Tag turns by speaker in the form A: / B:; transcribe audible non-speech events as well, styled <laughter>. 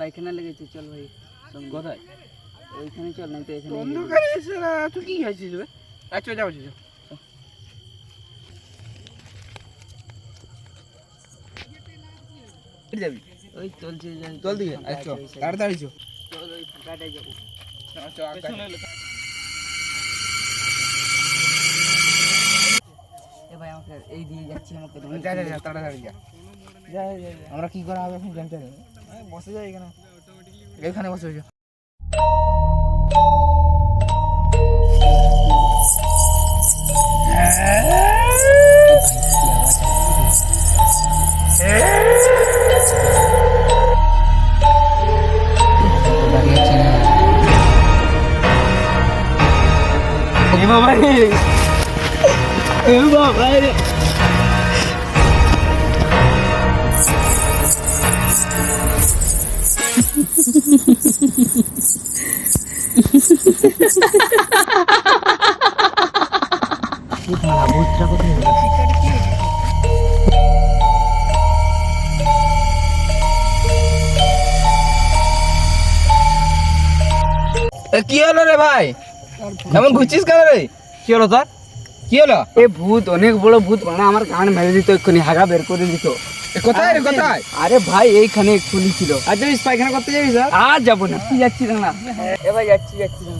A: পায়খানা লেগেছে চল ভাই। সঙ্গে।
B: কোথায়?
A: ওইখানে চল নাই তো এখানে
B: অন্ধকারে এসে তুই কি খাইছিস আচ্ছা যাও যাও যাবি?
A: ওই চলছে
B: চল দিকে আচ্ছা। তাড়াতাড়ি চো
A: চল ওই ফাঁকাটায় যাব। এ ভাই আমাকে এই দিয়ে যাচ্ছি আমাকে।
B: আমরা কি করা হবে এখন জানতে বসে যাই এখানে। এখানে বসে যাও কি হলো রে ভাই? এমন ঘুরছিস কেন রে? কি হলো তোর? কি হলো?
A: এ ভূত অনেক বড় ভূত মানে আমার কান মেরে দিত এক্ষুনি হাগা বের করে দিত। <laughs>
B: কোথায় রে কোথায়?
A: আরে ভাই এইখানে খুলি ছিল
B: আর যাবি পায়খানা করতে যাবি স্যার?
A: আর যাব না। তুই যাচ্ছিস না এবার যাচ্ছি যাচ্ছি। না